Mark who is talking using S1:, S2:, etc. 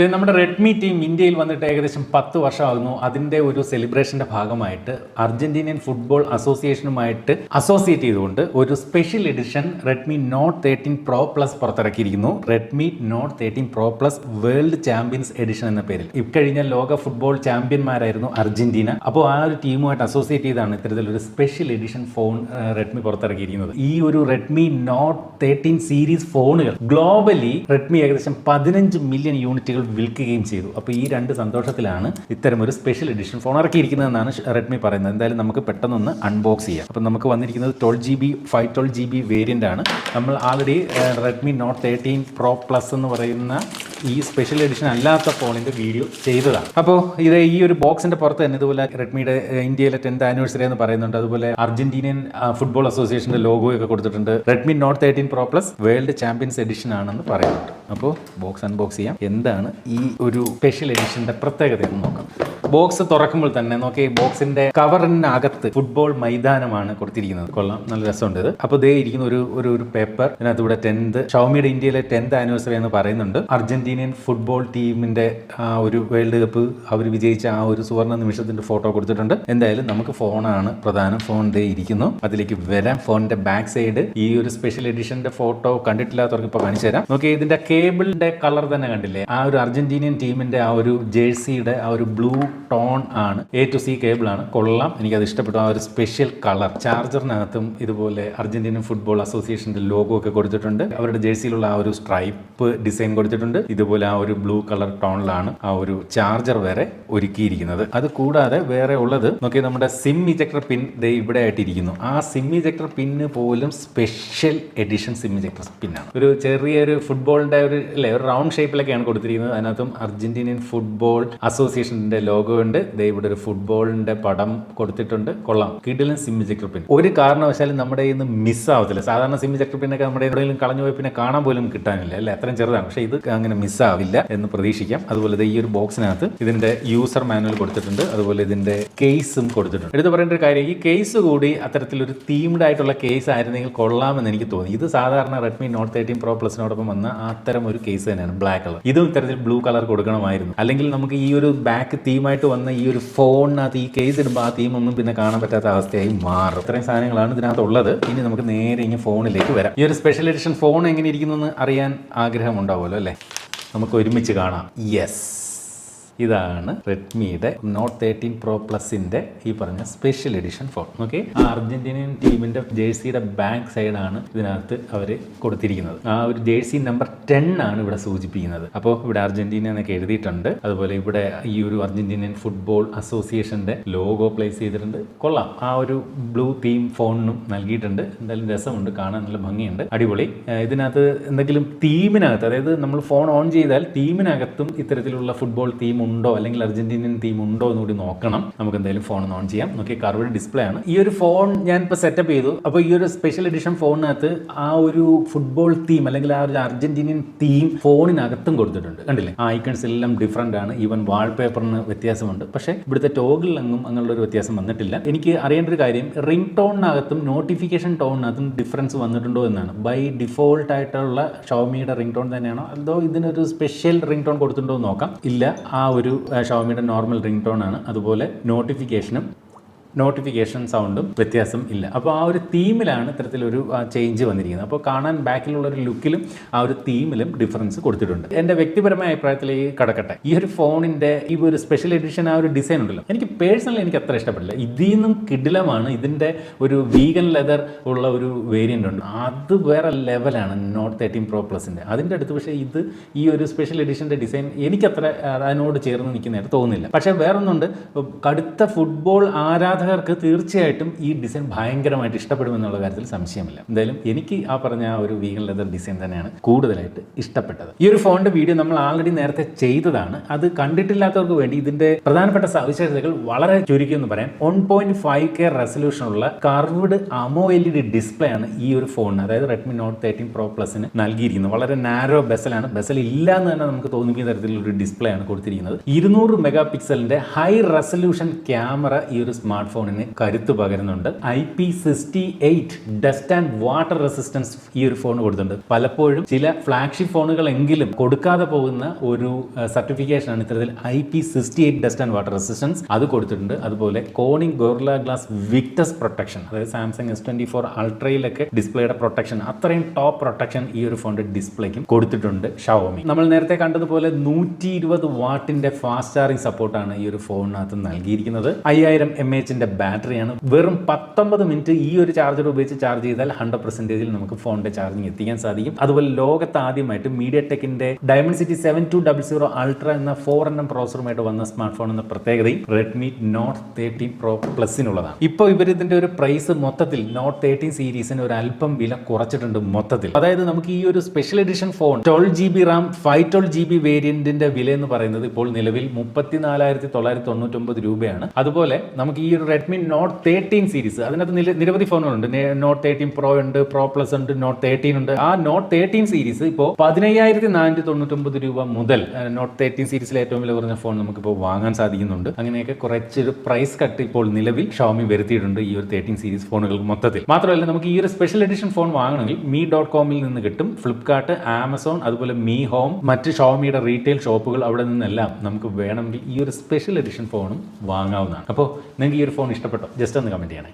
S1: ഇത് നമ്മുടെ Redmi team ഇന്ത്യയിൽ വന്നിട്ട് ഏകദേശം പത്ത് വർഷമാകുന്നു. അതിന്റെ ഒരു സെലിബ്രേഷന്റെ ഭാഗമായിട്ട് അർജന്റീനിയൻ ഫുട്ബോൾ അസോസിയേഷനുമായിട്ട് അസോസിയേറ്റ് ചെയ്തുകൊണ്ട് ഒരു special edition Redmi Note thirteen Pro Plus പുറത്തിറക്കിയിരിക്കുന്നു. Redmi Note thirteen Pro Plus World Champions Edition എന്ന പേരിൽ. ഇക്കഴിഞ്ഞ ലോക ഫുട്ബോൾ ചാമ്പ്യന്മാരായിരുന്നു അർജന്റീന. അപ്പോൾ ആ ഒരു ടീമുമായിട്ട് അസോസിയേറ്റ് ചെയ്താണ് ഇത്തരത്തിൽ ഒരു സ്പെഷ്യൽ എഡിഷൻ ഫോൺ റെഡ്മി പുറത്തിറക്കിയിരിക്കുന്നത്. ഈ ഒരു റെഡ്മി നോട്ട് തേർട്ടീൻ സീരീസ് ഫോണുകൾ ഗ്ലോബലി റെഡ്മി ഏകദേശം പതിനഞ്ച് മില്യൺ യൂണിറ്റുകൾ വിൽക്കുകയും ചെയ്തു. അപ്പോൾ ഈ രണ്ട് സന്തോഷത്തിലാണ് ഇത്തരം ഒരു സ്പെഷ്യൽ എഡിഷൻ ഫോൺ ഇറക്കിയിരിക്കുന്നതെന്നാണ് റെഡ്മി പറയുന്നത്. എന്തായാലും നമുക്ക് പെട്ടെന്നൊന്ന് അൺബോക്സ് ചെയ്യാം. അപ്പോൾ നമുക്ക് വന്നിരിക്കുന്നത് twelve G B five twelve G B variant ആണ്. നമ്മൾ already Redmi Note thirteen Pro Plus എന്ന് പറയുന്ന ഈ സ്പെഷ്യൽ എഡിഷൻ അല്ലാത്ത ഫോണിന്റെ വീഡിയോ ചെയ്തതാണ്. അപ്പോൾ ഇത് ഈ ഒരു ബോക്സിന്റെ പുറത്ത് തന്നെ ഇതുപോലെ റെഡ്മിയുടെ ഇന്ത്യയിലെ ടെൻത്ത് ആനിവേഴ്സറി എന്ന് പറയുന്നുണ്ട്. അതുപോലെ അർജന്റീനിയൻ ഫുട്ബോൾ അസോസിയേഷന്റെ ലോഗോയൊക്കെ കൊടുത്തിട്ടുണ്ട്. Redmi Note thirteen Pro Plus World Champions Edition ആണെന്ന് പറയുന്നുണ്ട്. അപ്പോൾ ബോക്സ് അൺബോക്സ് ചെയ്യാം. എന്താണ് ഈ ഒരു സ്പെഷ്യൽ എഡിഷന്റെ പ്രത്യേകത നോക്കാം. ബോക്സ് തുറക്കുമ്പോൾ തന്നെ നോക്കി ബോക്സിന്റെ കവറിനകത്ത് ഫുട്ബോൾ മൈതാനമാണ് കൊടുത്തിരിക്കുന്നത്. കൊള്ളാം നല്ല രസമുണ്ട് ഇത്. അപ്പോൾ ദേ ഇരിക്കുന്ന ഒരു ഒരു ഒരു പേപ്പർ. ഇതിനകത്ത് ഇവിടെ ടെൻത്ത് ഷൗമിയുടെ ഇന്ത്യയിലെ ടെൻത്ത് ആനിവേഴ്സറി എന്ന് പറയുന്നുണ്ട്. അർജന്റീനിയൻ ഫുട്ബോൾ ടീമിന്റെ ആ ഒരു വേൾഡ് കപ്പ് അവർ വിജയിച്ച ആ ഒരു സുവർണ നിമിഷത്തിന്റെ ഫോട്ടോ കൊടുത്തിട്ടുണ്ട്. എന്തായാലും നമുക്ക് ഫോണാണ് പ്രധാനം. ഫോൺ ദേ ഇരിക്കുന്നു. അതിലേക്ക് വരാം. ഫോണിന്റെ ബാക്ക് സൈഡ് ഈ ഒരു സ്പെഷ്യൽ എഡിഷന്റെ ഫോട്ടോ കണ്ടിട്ടില്ലാത്തവർക്ക് ഇപ്പൊ കാണിച്ചു തരാം. നോക്കി ഇതിന്റെ കേബിളിന്റെ കളർ തന്നെ കണ്ടില്ലേ? ആ ഒരു അർജന്റീനിയൻ ടീമിന്റെ ആ ഒരു ജേഴ്സിയുടെ ആ ഒരു ബ്ലൂ ടോൺ ആണ്. എ ടു സി കേബിൾ ആണ്. കൊള്ളാം. എനിക്കത് ഇഷ്ടപ്പെട്ടു. ആ ഒരു സ്പെഷ്യൽ കളർ ചാർജറിനകത്തും ഇതുപോലെ അർജന്റീനൻ ഫുട്ബോൾ അസോസിയേഷന്റെ ലോഗോ ഒക്കെ കൊടുത്തിട്ടുണ്ട്. അവരുടെ ജേഴ്സിയിലുള്ള ആ ഒരു സ്ട്രൈപ്പ് ഡിസൈൻ കൊടുത്തിട്ടുണ്ട്. ഇതുപോലെ ആ ഒരു ബ്ലൂ കളർ ടോണിലാണ് ആ ഒരു ചാർജർ വരെ ഒരുക്കിയിരിക്കുന്നത്. അത് കൂടാതെ വേറെ ഉള്ളത് നോക്കി നമ്മുടെ സിം ഇജക്ടർ പിൻ ദേ ഇവിടെ ആയിട്ടിരിക്കുന്നു. ആ സിം ഇജക്ടർ പിന്ന് പോലും സ്പെഷ്യൽ എഡിഷൻ സിം ഇജക്ടർ പിന്നാണ് ഒരു ചെറിയൊരു ഫുട്ബോളിന്റെ ഒരു അല്ലേ ഒരു റൗണ്ട് ഷേപ്പിലൊക്കെയാണ് കൊടുത്തിരിക്കുന്നത്. അതിനകത്തും അർജന്റീനിയൻ ഫുട്ബോൾ അസോസിയേഷന്റെ ലോഗോ ഉണ്ട് ദേ ഇവിടെ ഒരു ഫുട്ബോളിന്റെ പടം കൊടുത്തിട്ടുണ്ട്. കൊള്ളാം. കിഡിലും സിം പിൻ ഒരു കാരണവശാലും നമ്മുടെ ഇന്ന് മിസ്സാവത്തില്ല സാധാരണ സിം ഇജക്ടർ പിന്നൊക്കെ നമ്മുടെ എവിടെയെങ്കിലും കളഞ്ഞു പോയി പിന്നെ കാണാൻ പോലും കിട്ടാനില്ല അല്ലേ? അത്രയും ചെറുതാണ്. പക്ഷേ ഇത് അങ്ങനെ മിസ് ആവില്ല എന്ന് പ്രതീക്ഷിക്കാം. അതുപോലെ ഈ ഒരു ബോക്സിനകത്ത് ഇതിന്റെ യൂസർ മാനുവൽ കൊടുത്തിട്ടുണ്ട്. അതുപോലെ ഇതിന്റെ കേസും കൊടുത്തിട്ടുണ്ട്. എടുത്ത് പറയേണ്ട ഒരു കാര്യം ഈ കേസ് കൂടി അത്തരത്തിലൊരു തീംഡ് ആയിട്ടുള്ള കേസ് ആയിരുന്നെങ്കിൽ കൊള്ളാമെന്ന് എനിക്ക് തോന്നി. ഇത് സാധാരണ റെഡ്മി നോട്ട് തേർട്ടീൻ പ്രോ പ്ലസിനോടൊപ്പം വന്ന അത്തരം ഒരു കേസ് തന്നെയാണ് ബ്ലാക്ക് കളർ ഇതും ഇത്തരത്തിൽ ബ്ലൂ കളർ കൊടുക്കണമായിരുന്നു. അല്ലെങ്കിൽ നമുക്ക് ഈ ഒരു ബാക്ക് തീമായിട്ട് വന്ന ഈ ഒരു ഫോണിനകത്ത് ഈ കേസ് ഇടുമ്പോൾ ആ തീം ഒന്നും പിന്നെ കാണാൻ പറ്റാത്ത അവസ്ഥയായി മാറും. ഇത്രയും സാധനങ്ങളാണ് ഇതിനകത്ത് ഉള്ളത് ഇനി നമുക്ക് നേരെ ഇനി ഫോണിലേക്ക് വരാം. ഈ ഒരു സ്പെഷ്യൽ എഡിഷൻ ഫോൺ എങ്ങനെ ഇരിക്കുന്നു എന്ന് അറിയാൻ ആഗ്രഹം ഉണ്ടാവുമല്ലോ അല്ലേ? നമുക്ക് ഒരുമിച്ച് കാണാം. യെസ് ഇതാണ് റെഡ്മിയുടെ നോട്ട് തേർട്ടീൻ പ്രോ പ്ലസിന്റെ ഈ പറഞ്ഞ സ്പെഷ്യൽ എഡിഷൻ ഫോൺ ഓക്കെ ആ അർജന്റീനിയൻ ടീമിന്റെ ജേഴ്സിയുടെ ബാക്ക് സൈഡാണ് ഇതിനകത്ത് അവർ കൊടുത്തിരിക്കുന്നത്. ആ ഒരു ജേഴ്സി നമ്പർ ടെൻ ആണ് ഇവിടെ സൂചിപ്പിക്കുന്നത്. അപ്പോൾ ഇവിടെ അർജന്റീന എന്നൊക്കെ എഴുതിയിട്ടുണ്ട്. അതുപോലെ ഇവിടെ ഈ ഒരു അർജന്റീനിയൻ ഫുട്ബോൾ അസോസിയേഷന്റെ ലോഗോ പ്ലേസ് ചെയ്തിട്ടുണ്ട്. കൊള്ളാം. ആ ഒരു ബ്ലൂ തീം ഫോണിനും നൽകിയിട്ടുണ്ട്. എന്തായാലും രസമുണ്ട്. കാണാൻ നല്ല ഭംഗിയുണ്ട്. അടിപൊളി. ഇതിനകത്ത് എന്തെങ്കിലും തീമിനകത്ത് അതായത് നമ്മൾ ഫോൺ ഓൺ ചെയ്താൽ തീമിനകത്തും ഇത്തരത്തിലുള്ള ഫുട്ബോൾ തീം ഉണ്ടോ അല്ലെങ്കിൽ അർജന്റീനിയൻ തീം ഉണ്ടോ എന്ന് കൂടി നോക്കണം. നമുക്ക് എന്തായാലും ഫോൺ ഓൺ ചെയ്യാം. നോക്കി കർവ്ഡ് ഡിസ്പ്ലേ ആണ്. ഈ ഒരു ഫോൺ ഞാൻ ഇപ്പോൾ സെറ്റപ്പ് ചെയ്തു. അപ്പോൾ ഈ ഒരു സ്പെഷ്യൽ എഡിഷൻ ഫോണിനകത്ത് ആ ഒരു ഫുട്ബോൾ തീം അല്ലെങ്കിൽ ആ ഒരു അർജന്റീനിയൻ തീം ഫോണിനകത്തും കൊടുത്തിട്ടുണ്ട്. കണ്ടില്ലേ? ഐക്കൺസ് എല്ലാം ഡിഫറെന്റ് ആണ്. ഈവൻ വാൾപേപ്പറിന് വ്യത്യാസമുണ്ട്. പക്ഷേ ഇവിടുത്തെ ടോഗിളിലെങ്ങും അങ്ങനെയുള്ള ഒരു വ്യത്യാസം വന്നിട്ടില്ല. എനിക്ക് അറിയേണ്ട ഒരു കാര്യം റിംഗ് ടോണിനകത്തും നോട്ടിഫിക്കേഷൻ ടോണിനകത്തും ഡിഫറൻസ് വന്നിട്ടുണ്ടോ എന്നാണ്. ബൈ ഡിഫോൾട്ട് ആയിട്ടുള്ള ഷോമിയുടെ റിംഗ് ടോൺ തന്നെയാണോ? അതോ ഇതിനൊരു സ്പെഷ്യൽ റിംഗ് ടോൺ കൊടുത്തിട്ടുണ്ടോ എന്ന് നോക്കാം. ഇല്ല ആ ഒരു ഷോമിയുടെ നോർമൽ റിംഗ് ടോൺ ആണ്. അതുപോലെ നോട്ടിഫിക്കേഷനും നോട്ടിഫിക്കേഷൻ സൗണ്ടും വ്യത്യാസം ഇല്ല. അപ്പോൾ ആ ഒരു തീമിലാണ് ഇത്തരത്തിലൊരു ചേഞ്ച് വന്നിരിക്കുന്നത്. അപ്പോൾ കാണാൻ ബാക്കിലുള്ള ഒരു ലുക്കിലും ആ ഒരു തീമിലും ഡിഫറൻസ് കൊടുത്തിട്ടുണ്ട്. എന്റെ വ്യക്തിപരമായ അഭിപ്രായത്തിൽ ഈ കടക്കട്ടെ. ഈ ഒരു ഫോണിന്റെ ഈ ഒരു സ്പെഷ്യൽ എഡിഷൻ ആ ഒരു ഡിസൈൻ ഉണ്ടല്ലോ. എനിക്ക് പേഴ്സണലി എനിക്ക് അത്ര ഇഷ്ടപ്പെട്ടില്ല ഇതിൽ നിന്നും കിടിലമാണ് ഇതിന്റെ ഒരു വീഗൻ ലെതർ ഉള്ള ഒരു വേരിയന്റ് ഉണ്ട്. അത് വേറെ ലെവലാണ് നോട്ട് തേർട്ടീൻ പ്രോ പ്ലസിന്റെ അതിന്റെ അടുത്ത് പക്ഷേ ഇത് ഈ ഒരു സ്പെഷ്യൽ എഡിഷന്റെ ഡിസൈൻ എനിക്കത്ര അതിനോട് ചേർന്ന് നിൽക്കുന്നതായിട്ട് തോന്നുന്നില്ല. പക്ഷേ വേറൊന്നുണ്ട്. കടുത്ത ഫുട്ബോൾ ആരാധകർക്ക് തീർച്ചയായിട്ടും ഈ ഡിസൈൻ ഭയങ്കരമായിട്ട് ഇഷ്ടപ്പെടുമെന്നുള്ള കാര്യത്തിൽ സംശയമില്ല. എന്തായാലും എനിക്ക് ആ പറഞ്ഞ ഒരു വീഗൻ ലെതർ ഡിസൈൻ തന്നെയാണ് കൂടുതലായിട്ട് ഇഷ്ടപ്പെട്ടത്. ഈ ഒരു ഫോണിന്റെ വീഡിയോ നമ്മൾ ആൾറെഡി നേരത്തെ ചെയ്തതാണ്. അത് കണ്ടിട്ടില്ലാത്തവർക്ക് വേണ്ടി ഇതിന്റെ പ്രധാനപ്പെട്ട സവിശേഷതകൾ വളരെ ചുരുക്കി എന്ന് പറയാം. വൺ പോയിന്റ് ഫൈവ് കെ റെസൊല്യൂഷനുള്ള curved AMOLED display ആണ് ഈ ഒരു ഫോണിന് അതായത് റെഡ്മി നോട്ട് തേർട്ടീൻ പ്രോ പ്ലസിന് നൽകിയിരിക്കുന്നത്. വളരെ നാരോ ബെസലാണ് ബെസൽ ഇല്ല എന്ന് തന്നെ നമുക്ക് തോന്നിക്കുന്ന തരത്തിലുള്ള ഒരു ഡിസ്പ്ലേ ആണ് കൊടുത്തിരിക്കുന്നത്. ഇരുന്നൂറ് മെഗാ പിക്സലിന്റെ ഹൈ റെസൊല്യൂഷൻ ക്യാമറ ഈ ഒരു സ്മാർട്ട് സ്മാർട്ട് ഫോണിന് കരുത്ത് പകരുന്നുണ്ട്. I P sixty eight dust and water resistance ഈ ഒരു ഫോൺ കൊടുത്തിട്ടുണ്ട്. പലപ്പോഴും ചില ഫ്ലാഗ്ഷിപ്പ് ഫോണുകളെങ്കിലും കൊടുക്കാതെ പോകുന്ന ഒരു സർട്ടിഫിക്കേഷൻ ആണ് ഇത്തരത്തിൽ I P sixty eight dust and water resistance അത് കൊടുത്തിട്ടുണ്ട്. അതുപോലെ Corning Gorilla glass Victus protection അതായത് സാംസങ് എസ് ട്വന്റി ഫോർ അൾട്രയിലൊക്കെ ഡിസ്പ്ലേയുടെ പ്രൊട്ടക്ഷൻ അത്രയും ടോപ്പ് പ്രൊട്ടക്ഷൻ ഈ ഒരു ഫോണിന്റെ ഡിസ്പ്ലേക്കും കൊടുത്തിട്ടുണ്ട് ഷവോമി നമ്മൾ നേരത്തെ കണ്ടതുപോലെ നൂറ്റി ഇരുപത് വാട്ടിന്റെ ഫാസ്റ്റ് ചാർജിംഗ് സപ്പോർട്ടാണ് ഈ ഒരു ഫോണിനകത്ത് നൽകിയിരിക്കുന്നത്. അയ്യായിരം എം എച്ചിന്റെ ബാറ്ററിയാണ്. വെറും പത്തൊമ്പത് മിനിറ്റ് ഈ ഒരു ചാർജർ ഉപയോഗിച്ച് ചാർജ് ചെയ്താൽ ഹൺഡ്രഡ് പെർസെന്റേജിൽ നമുക്ക് ഫോണിന്റെ ചാർജിങ് എത്തിക്കാൻ സാധിക്കും. അതുപോലെ ലോകത്ത് ആദ്യമായിട്ട് മീഡിയ ടെക്കിന്റെ Dimensity seven two double zero ultra എന്ന ഫോർ എൻ എം പ്രോസറുമായിട്ട് വന്ന സ്മാർട്ട് ഫോൺ എന്ന പ്രത്യേകതയും റെഡ്മി നോട്ട് തേർട്ടീൻ പ്രോ പ്ലസിനുള്ളതാണ് ഇപ്പോൾ ഇവർ ഇതിന്റെ ഒരു പ്രൈസ് മൊത്തത്തിൽ നോട്ട് തേർട്ടീൻ സീരീസിന് ഒരു അല്പം വില കുറച്ചിട്ടുണ്ട് മൊത്തത്തിൽ. അതായത് നമുക്ക് ഈ ഒരു special edition phone twelve G B RAM five twelve G B വേരിയന്റിന്റെ വില എന്ന് പറയുന്നത് ഇപ്പോൾ നിലവിൽ മുപ്പത്തിനാലായിരത്തി തൊള്ളായിരത്തി തൊണ്ണൂറ്റൊമ്പത് രൂപയാണ്. അതുപോലെ നമുക്ക് ഈ ഒരു റെഡ്മി നോട്ട് തേർട്ടീൻ സീരീസ് അതിനകത്ത് നിരവധി ഫോണുകളുണ്ട്. നോട്ട് തേർട്ടീൻ പ്രോ ഉണ്ട് പ്രോ പ്ലസ് ഉണ്ട് നോട്ട് തേർട്ടീൻ ഉണ്ട്. ആ നോട്ട് തേർട്ടീൻ സീരീസ് ഇപ്പോൾ പതിനയ്യായിരത്തി നാനൂറ്റി തൊണ്ണൂറ്റൊമ്പത് രൂപ മുതൽ നോട്ട് തേർട്ടീൻ സീരീസിലെ ഏറ്റവും വില കുറഞ്ഞ ഫോൺ നമുക്കിപ്പോൾ വാങ്ങാൻ സാധിക്കുന്നുണ്ട്. അങ്ങനെയൊക്കെ കുറച്ചൊരു പ്രൈസ് കട്ട് ഇപ്പോൾ നിലവിൽ ഷോമി വരുത്തിയിട്ടുണ്ട് ഈ ഒരു തേർട്ടീൻ സീരീസ് ഫോണുകൾക്ക് മൊത്തത്തിൽ. മാത്രമല്ല നമുക്ക് ഈ ഒരു സ്പെഷ്യൽ എഡിഷൻ ഫോൺ വാങ്ങണമെങ്കിൽ മീ ഡോട്ട് കോമിൽ നിന്ന് കിട്ടും ഫ്ലിപ്കാർട്ട് ആമസോൺ അതുപോലെ മീ ഹോം മറ്റ് ഷോമിയുടെ റീറ്റെയിൽ ഷോപ്പുകൾ അവിടെ നിന്നെല്ലാം നമുക്ക് വേണമെങ്കിൽ ഈ ഒരു സ്പെഷ്യൽ എഡിഷൻ ഫോണും വാങ്ങാവുന്നതാണ്. അപ്പോൾ നിങ്ങൾക്ക് ഈ ഒരു ഫോൺ ഇഷ്ടപ്പെട്ടോ? ജസ്റ്റ് ഒന്ന് കമന്റ് ചെയ്യണേ.